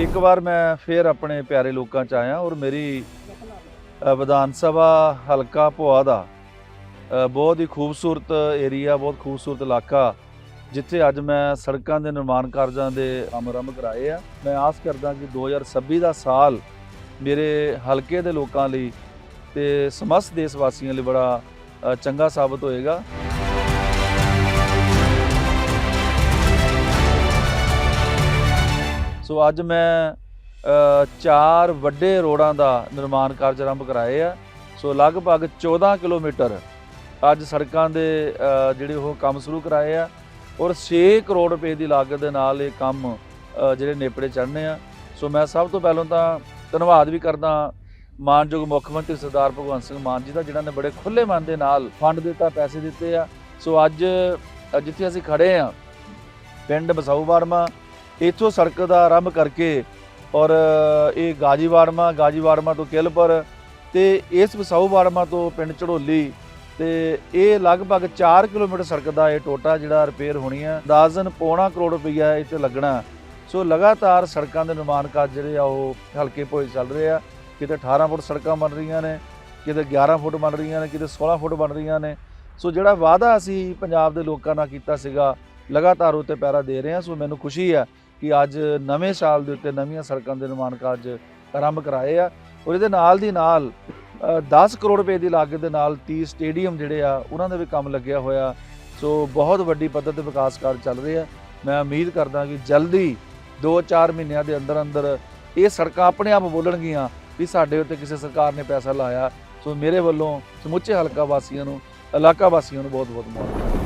ਇੱਕ ਵਾਰ ਮੈਂ ਫੇਰ ਆਪਣੇ ਪਿਆਰੇ ਲੋਕਾਂ ਚ ਆਇਆ ਔਰ ਮੇਰੀ ਵਿਧਾਨ ਸਭਾ ਹਲਕਾ ਭੋਆ ਦਾ ਬਹੁਤ ਹੀ ਖੂਬਸੂਰਤ ਏਰੀਆ, ਬਹੁਤ ਖੂਬਸੂਰਤ ਇਲਾਕਾ, ਜਿੱਥੇ ਅੱਜ ਮੈਂ ਸੜਕਾਂ ਦੇ ਨਿਰਮਾਣ ਕਾਰਜਾਂ ਦੇ ਆਮਰੰਭ ਆਰੰਭ ਕਰਾਏ ਆ। ਮੈਂ ਆਸ ਕਰਦਾ ਕਿ 2026 ਦਾ ਸਾਲ ਮੇਰੇ ਹਲਕੇ ਦੇ ਲੋਕਾਂ ਲਈ ਤੇ ਸਮਸਤ ਦੇਸ਼ ਵਾਸੀਆਂ ਲਈ ਬੜਾ ਚੰਗਾ ਸਾਬਤ ਹੋਏਗਾ। ਸੋ ਅੱਜ ਮੈਂ ਚਾਰ ਵੱਡੇ ਰੋਡਾਂ ਦਾ ਨਿਰਮਾਣ ਕਾਰਜ ਆਰੰਭ ਕਰਾਏ ਆ। ਸੋ ਲਗਭਗ 14 ਕਿਲੋਮੀਟਰ ਅੱਜ ਸੜਕਾਂ ਦੇ ਜਿਹੜੇ ਉਹ ਕੰਮ ਸ਼ੁਰੂ ਕਰਾਏ ਆ ਔਰ 6 ਕਰੋੜ ਰੁਪਏ ਦੀ ਲਾਗਤ ਦੇ ਨਾਲ ਇਹ ਕੰਮ ਜਿਹੜੇ ਨੇਪੜੇ ਚੜ੍ਹਨੇ ਆ। ਸੋ ਮੈਂ ਸਭ ਤੋਂ ਪਹਿਲਾਂ ਤਾਂ ਧੰਨਵਾਦ ਵੀ ਕਰਦਾ ਮਾਨਯੋਗ ਮੁੱਖ ਮੰਤਰੀ ਸਰਦਾਰ ਭਗਵੰਤ ਸਿੰਘ ਮਾਨ ਜੀ ਦਾ, ਜਿਨ੍ਹਾਂ ਨੇ ਬੜੇ ਖੁੱਲੇ ਮਨ ਦੇ ਨਾਲ ਫੰਡ ਦਿੱਤਾ ਪੈਸੇ ਦਿੱਤੇ ਆ। ਸੋ ਅੱਜ ਜਿੱਥੇ ਅਸੀਂ ਖੜੇ ਆ, ਪਿੰਡ ਬਸਾਊ ਵਾਰਮਾ ਇੱਥੋਂ ਸੜਕ ਦਾ ਆਰੰਭ ਕਰਕੇ ਔਰ ਇਹ ਗਾਜੀਵਾੜਮਾ ਗਾਜੀਵਾੜਮਾ ਤੋਂ ਕਿਲਪੁਰ ਤੇ ਇਸ ਬਸਾਊ ਵਾਰਮਾ ਤੋਂ ਪਿੰਡ ਚੜੋਲੀ ਤੇ ਇਹ ਲਗਭਗ 4 ਕਿਲੋਮੀਟਰ ਸੜਕ ਦਾ ਇਹ ਟੋਟਾ ਜਿਹੜਾ ਰਿਪੇਅਰ ਹੋਣੀ ਹੈ ਅੰਦਾਜ਼ਨ ਪੌਣਾ ਕਰੋੜ ਰੁਪਈਆ ਇਹ 'ਤੇ ਲੱਗਣਾ। ਸੋ ਲਗਾਤਾਰ ਸੜਕਾਂ ਦੇ ਨਿਰਮਾਣ ਕਾਰਜ ਜਿਹੜੇ ਆ ਉਹ ਹਲਕੇ ਭੋਏ ਚੱਲ ਰਹੇ ਆ। ਕਿਤੇ 18 ਫੁੱਟ ਸੜਕਾਂ ਬਣ ਰਹੀਆਂ ਨੇ, ਕਿਤੇ 11 ਫੁੱਟ ਬਣ ਰਹੀਆਂ ਨੇ, ਕਿਤੇ 16 ਫੁੱਟ ਬਣ ਰਹੀਆਂ ਨੇ। ਸੋ ਜਿਹੜਾ ਵਾਅਦਾ ਅਸੀਂ ਪੰਜਾਬ ਦੇ ਲੋਕਾਂ ਨਾਲ ਕੀਤਾ ਸੀਗਾ, ਲਗਾਤਾਰ ਉੱਤੇ ਪੈਰਾ ਦੇ ਰਹੇ ਹਾਂ, ਸੋ ਮੈਨੂੰ ਖੁਸ਼ੀ ਆ ਕਿ ਅੱਜ ਨਵੇਂ ਸਾਲ ਦੇ ਉੱਤੇ ਨਵੀਆਂ ਸੜਕਾਂ ਦੇ ਨਿਰਮਾਣ ਕਾਰਜ ਆਰੰਭ ਕਰਾਏ ਆ ਔਰ ਇਹਦੇ ਨਾਲ ਦੀ ਨਾਲ ਅ, 10 ਕਰੋੜ ਰੁਪਏ ਦੀ ਲਾਗਤ ਦੇ ਨਾਲ 30 ਸਟੇਡੀਅਮ ਜਿਹੜੇ ਆ ਉਹਨਾਂ ਦੇ ਵੀ ਕੰਮ ਲੱਗਿਆ ਹੋਇਆ। ਸੋ ਬਹੁਤ ਵੱਡੀ ਪੱਧਰ ਤੇ ਵਿਕਾਸ ਕਾਰਜ ਚੱਲ ਰਹੇ ਆ। ਮੈਂ ਉਮੀਦ ਕਰਦਾ ਕਿ ਜਲਦੀ 2-4 ਮਹੀਨਿਆਂ ਦੇ ਅੰਦਰ ਅੰਦਰ ਇਹ ਸੜਕਾਂ ਆਪਣੇ ਆਪ ਬੋਲਣਗੀਆਂ ਵੀ ਸਾਡੇ ਉੱਤੇ ਕਿਸੇ ਸਰਕਾਰ ਨੇ ਪੈਸਾ ਲਾਇਆ। ਸੋ ਮੇਰੇ ਵੱਲੋਂ ਸਮੁੱਚੇ ਹਲਕਾ ਵਾਸੀਆਂ ਨੂੰ ਇਲਾਕਾ ਵਾਸੀਆਂ ਨੂੰ ਬਹੁਤ ਬਹੁਤ ਮੁਬਾਰਕ।